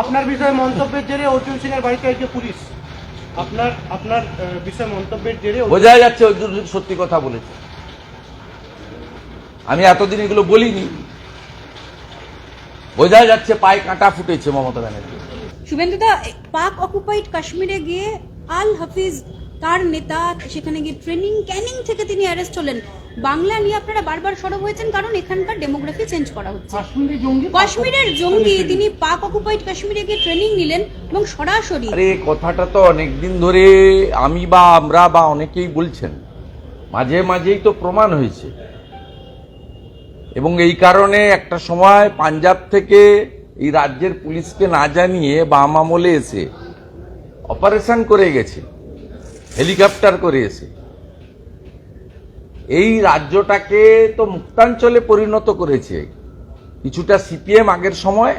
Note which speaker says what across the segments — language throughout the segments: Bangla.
Speaker 1: আপনার বিষয়ে মন্তব্যের জেরে অর্জুন সিং এর বাড়িতে আজকে পুলিশ। আপনার আপনার বিষয়ে মন্তব্যের জেরে
Speaker 2: বোঝা যাচ্ছে অর্জুন সিং সত্যি কথা বলেছে। আমি এতদিন এগুলো বলিনি। বোঝা যাচ্ছে পায়ে কাঁটা ফুটেছে মমতা ব্যানার্জি।
Speaker 3: শুভেন্দুদা পাক অকুপাইড কাশ্মীরে গিয়ে আল হাফিজ তার নেতা সেখানে গিয়ে ট্রেনিং ক্যানিং থেকে তিনি অ্যারেস্ট হলেন। বাংলা নিয়ে আপনারা বারবার সরব হয়েছেন কারণ এখানকার ডেমোগ্রাফি চেঞ্জ করা হচ্ছে। কাশ্মীরের জঙ্গি তিনি পাক অকুপাইড কাশ্মীরে গিয়ে ট্রেনিং নিলেন এবং সরাসরি
Speaker 2: আরে কথাটা তো অনেকদিন ধরে আমি বা আমরা বা অনেকেই বলছেন। মাঝে মাঝেই তো প্রমাণ হয়েছে। এবং এই কারণে একটা সময় পাঞ্জাব থেকে এই রাজ্যের পুলিশকে না জানিয়ে বাম আমলে এসে অপারেশন করে গেছে হেলিকপ্টার করে এসে। এই রাজ্যটাকে তো মুক্তাঞ্চলে পরিণত করেছে। কিছুটা সিপিএম আগের সময়,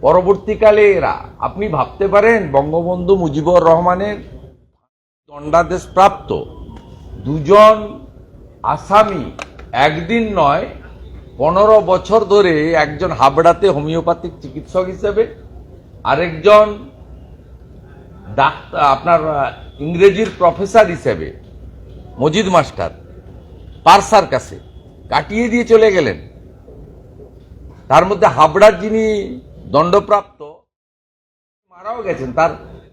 Speaker 2: পরবর্তীকালে এরা। আপনি ভাবতে পারেন, বঙ্গবন্ধু মুজিবুর রহমানের দণ্ডাদেশ প্রাপ্ত দুজন আসামি একদিন নয়, পনেরো বছর ধরে একজন হাবড়াতে হোমিওপ্যাথিক চিকিৎসক হিসেবে, আরেকজন ডাক্তার, আপনার ইংরেজির প্রফেসর হিসেবে, মজিদ মাস্টার। পারসার কাছে কাটিয়ে দিয়ে চলে গেলেন। তার মধ্যে হাবড়ার যিনি দণ্ডপ্রাপ্ত, মারাও গেছেন, তার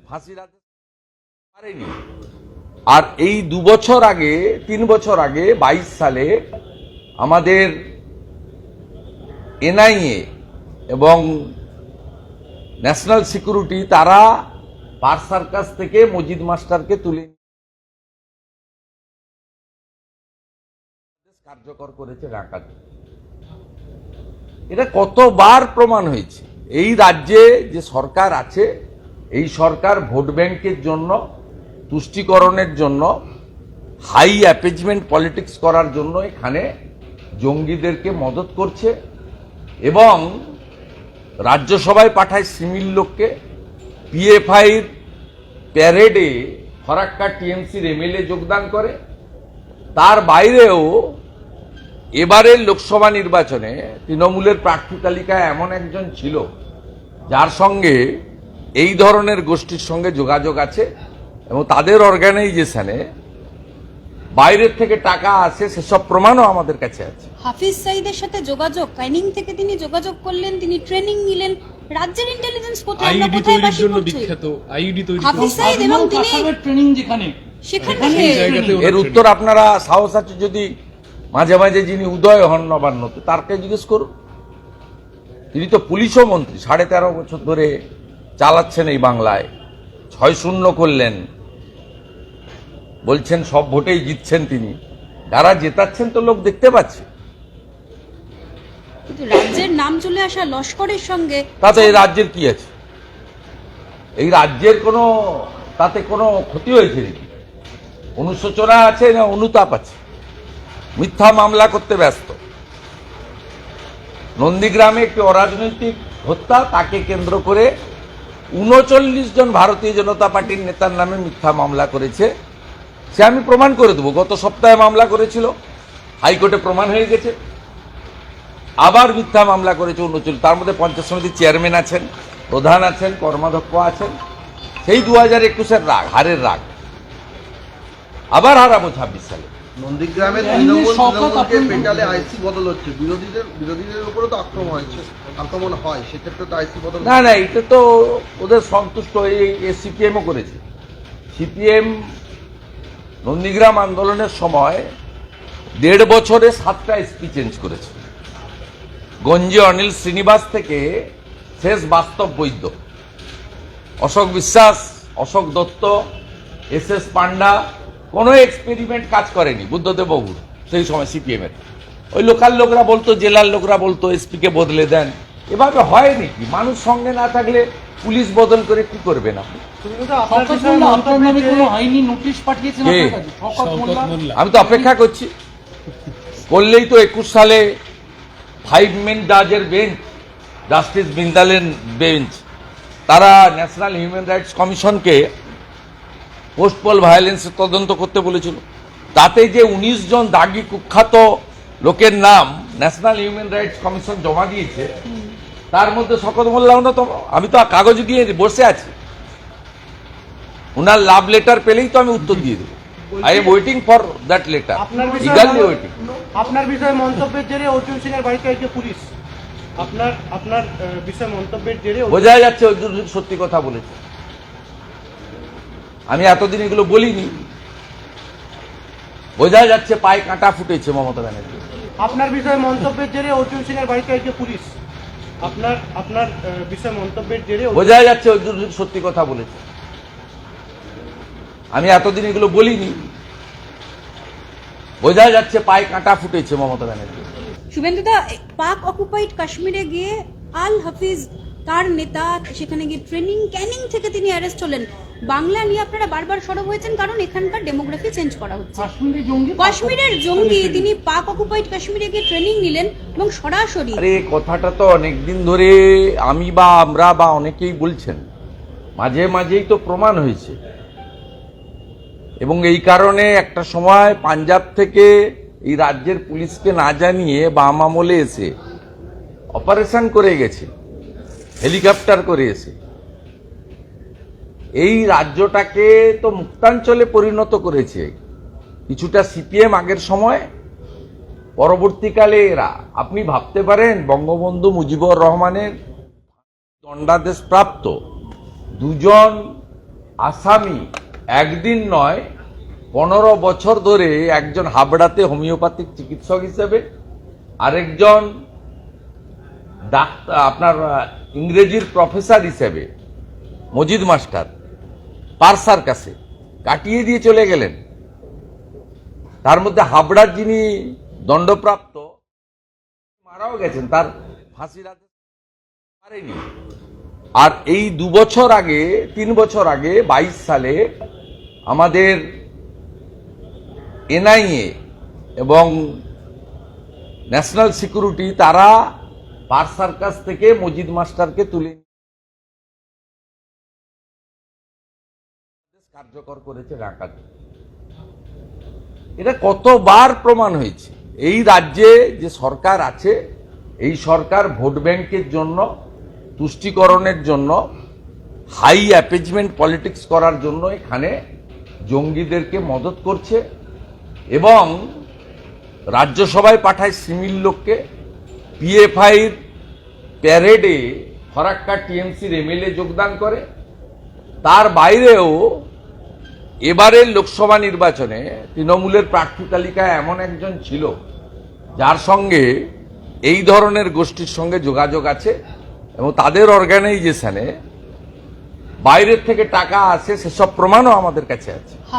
Speaker 2: ফাঁসির পারেনি আর এই দু বছর আগে, তিন বছর আগে, বাইশ সালে আমাদের এনআইএ এবং ন্যাশনাল সিকিউরিটি, তারা পার্সার কাছ থেকে মজিদ মাস্টারকে তুলে কার্যকর করেছে ঢাকাতে এটা কতবার প্রমাণ হয়েছে? এই রাজ্যে যে সরকার আছে, এই সরকার ভোট ব্যাংকের জন্য, তুষ্টিকরণের জন্য, হাই অ্যাপেজমেন্ট পলিটিক্স করার জন্য এখানে জঙ্গিদেরকে মদত করছে এবং রাজ্যসভায় পাঠায় সিমিল লোককে। পিএফআইর প্যারেডে ফরাক্কা টিএমসির এমএলএ যোগদান করে। তার বাইরেও এবারের লোকসভা নির্বাচনে তৃণমূলের প্রার্থী তালিকায় এমন একজন ছিল যার সঙ্গে এই ধরনের গোষ্ঠীর সঙ্গে যোগাযোগ আছে এবং তাদের অর্গানাইজেশনে বাইরের থেকে টাকা আসে সেসব প্রমাণও আমাদের কাছে আছে।
Speaker 3: হাফিজ সাইদের সাথে যোগাযোগ ক্যানিং থেকে তিনি যোগাযোগ করলেন তিনি ট্রেনিং নিলেন রাজ্যের ইন্টেলিজেন্স কোথায় আমরা কোথায় বাসি
Speaker 4: জন্য
Speaker 3: করছি?
Speaker 4: বিখ্যাত আইইডি তৈরি
Speaker 3: হাফিজ সাইদ এবং তিনি
Speaker 1: ট্রেনিং যেখানে?
Speaker 3: সেখানে
Speaker 2: এর উত্তর আপনারা সাহস আছে যদি মাঝে মাঝে যিনি উদয় হন নবান্নতে তারকে জিজ্ঞেস করুন। তিনি তো পুলিশও মন্ত্রী সাড়ে তেরো বছর ধরে চালাচ্ছেন এই বাংলায়। ছয় শূন্য করলেন। বলছেন সব ভোটেই জিতছেন তিনি। যারা জেতাচ্ছেন তো লোক দেখতে পাচ্ছে।
Speaker 3: কিন্তু রাজ্যের নাম চলে আসা লস্করের সঙ্গে
Speaker 2: তাতে এই রাজ্যের কি আছে? এই রাজ্যের কোনো তাতে কোনো ক্ষতি হয়েছে নাকি? অনুশোচনা আছে না অনুতাপ আছে? মিথ্যা মামলা করতে ব্যস্ত। নন্দীগ্রামে একটি অরাজনৈতিক হত্যা, তাকে কেন্দ্র করে উনচল্লিশ জন ভারতীয় জনতা পার্টির নেতার নামে মিথ্যা মামলা করেছে। সে আমি প্রমাণ করে দেবো, গত সপ্তাহে মামলা করেছিল, হাইকোর্টে প্রমাণ হয়ে গেছে। আবার মিথ্যা মামলা করেছে উনচল্লিশ, তার মধ্যে পঞ্চায়েত সমিতির চেয়ারম্যান আছেন, প্রধান আছেন, কর্মাধ্যক্ষ আছেন, সেই দু হাজার একুশের রাগ, হারের রাগ। আবার হারাবো ছাব্বিশ সালে।
Speaker 5: নন্দীগ্রামে
Speaker 1: এমনি
Speaker 5: তৃণমূল তৃণমূলকে পেটালে আইসি বদল হচ্ছে। বিরোধীদের বিরোধীদের উপরে তো আক্রমণ হচ্ছে। আক্রমণ হয় সেক্ষেত্রে তো আইসি বদল
Speaker 2: না না এটা তো ওদের সন্তুষ্ট। হয়ে সিপিএমও করেছে। সিপিএম নন্দীগ্রাম আন্দোলনের সময় দেড় বছরে সাতটা এসপি চেঞ্জ করেছে। গঞ্জে অনিল শ্রীনিবাস থেকে শেষ বাস্তব বৈদ্য। অশোক বিশ্বাস অশোক দত্ত এস এস পান্ডা কোনো এক্সপেরিমেন্ট কাজ করেনি বুদ্ধদেব বাবুর সেই সময় সিপিএম এর। ওই লোকাল লোকরা বলতো জেলার লোকরা বলতো এসপি কে বদলে দেন। এভাবে হয় নাকি মানুষ সঙ্গে না থাকলে পুলিশ বদল করে কি করবে না?
Speaker 1: শুভেন্দুদা, আপনার বিষয়ে মন্তব্যের জেরে
Speaker 6: আইনি নোটিশ পাঠিয়েছেন
Speaker 2: কে?
Speaker 6: আপনার কাছে? শওকত
Speaker 4: শওকত
Speaker 6: মোল্লা?
Speaker 4: মোল্লা।
Speaker 2: আমি তো অপেক্ষা করছি। করলেই তো একুশ সালে ফাইভ মেন জাজের বেঞ্চ জাস্টিস বিন্দালেন বেঞ্চ তারা ন্যাশনাল হিউম্যান রাইটস কমিশনকে পোস্টপল ভায়োলেন্সের তদন্ত করতে বলেছিল। তাতে যে উনিশ জন দাগি কুখ্যাত লোকের নাম ন্যাশনাল হিউম্যান রাইটস কমিশন জমা দিয়েছে তার মধ্যে শকত মোল্লা অন্যতম আমি তো কাগজ দিয়ে বসে আছি। ওনার লাভ লেটার পেলেই তো আমি উত্তর দিয়ে দেবো। I am waiting for that letter
Speaker 1: আপনার বিষয়ে
Speaker 2: ওয়েটিং
Speaker 1: আপনার বিষয়ে মন্তব্যের জেরে অর্জুন সিং এর বাড়িতে আজকে পুলিশ। আপনার আপনার বিষয়ে মন্তব্যের জেরে
Speaker 2: বোঝা যাচ্ছে অর্জুন সিং সত্যি কথা বলেছে। আমি এতদিন এগুলো বলিনি। বোঝা যাচ্ছে পায়ে কাঁটা ফুটেছে মমতা ব্যানার্জি।
Speaker 1: আপনার বিষয়ে মন্তব্যের জেরে অর্জুন সিং এর বাড়িতে আজকে পুলিশ। আপনার আপনার বিষয়ে মন্তব্যের জেরে
Speaker 2: বোঝা যাচ্ছে অর্জুন সিং সত্যি কথা বলেছে। আমি এতদিন এগুলো বলিনি। বোঝা যাচ্ছে পায়ে কাঁটা ফুটেছে মমতা ব্যানার্জি।
Speaker 3: শুভেন্দুদা পাক অকুপাইড কাশ্মীরে গিয়ে আল হাফিজ তার নেতা সেখানে গিয়ে ট্রেনিং ক্যানিং থেকে তিনি অ্যারেস্ট হলেন। বাংলা নিয়ে আপনারা বারবার সরব হয়েছেন কারণ এখানকার ডেমোগ্রাফি চেঞ্জ করা হচ্ছে। কাশ্মীরের জঙ্গি তিনি পাক অকুপাইড কাশ্মীরে গিয়ে ট্রেনিং নিলেন এবং সরাসরি
Speaker 2: আরে কথাটা তো অনেকদিন ধরে আমি বা আমরা বা অনেকেই বলছেন। মাঝে মাঝেই তো প্রমাণ হয়েছে। এবং এই কারণে একটা সময় পাঞ্জাব থেকে এই রাজ্যের পুলিশকে না জানিয়ে বাম আমলে এসে অপারেশন করে গেছে হেলিকপ্টার করে এসে। এই রাজ্যটাকে তো মুক্তাঞ্চলে পরিণত করেছে। কিছুটা সিপিএম আগের সময়, পরবর্তীকালে এরা। আপনি ভাবতে পারেন, বঙ্গবন্ধু মুজিবুর রহমানের দণ্ডাদেশ প্রাপ্ত দুজন আসামি একদিন নয়, পনেরো বছর ধরে একজন হাবড়াতে হোমিওপ্যাথিক চিকিৎসক হিসেবে, আরেকজন ডাক্তার, আপনার ইংরেজির প্রফেসর হিসেবে, মজিদ মাস্টার। পারসার কাছে, কাটিয়ে দিয়ে চলে গেলেন। তার মধ্যে হাবড়ার যিনি দণ্ডপ্রাপ্ত, মারাও গেছেন, তার ফাঁসির পারেনি আর এই দু বছর আগে, তিন বছর আগে, বাইশ সালে আমাদের এনআইএ এবং ন্যাশনাল সিকিউরিটি, তারা পার্সার কাছ থেকে মজিদ মাস্টারকে তুলে কার্যকর করেছে ঢাকার এটা কতবার প্রমাণ হয়েছে? এই রাজ্যে যে সরকার আছে, এই সরকার ভোট ব্যাংকের জন্য, তুষ্টিকরণের জন্য, হাই অ্যাপেজমেন্ট পলিটিক্স করার জন্য এখানে জঙ্গিদেরকে মদত করছে এবং রাজ্যসভায় পাঠায় সিমিল লোককে। পিএফআইর প্যারেডে ফরাক্কা টিএমসির এমএলএ যোগদান করে। তার বাইরেও এবারের লোকসভা নির্বাচনে তৃণমূলের প্রার্থী তালিকায় এমন একজন ছিল, যার সঙ্গে এই ধরনের গোষ্ঠীর সঙ্গে যোগাযোগ আছে এবং তাদের অর্গানাইজেশনে বাইরের থেকে টাকা আসে, সেসব প্রমাণও আমাদের কাছে আছে।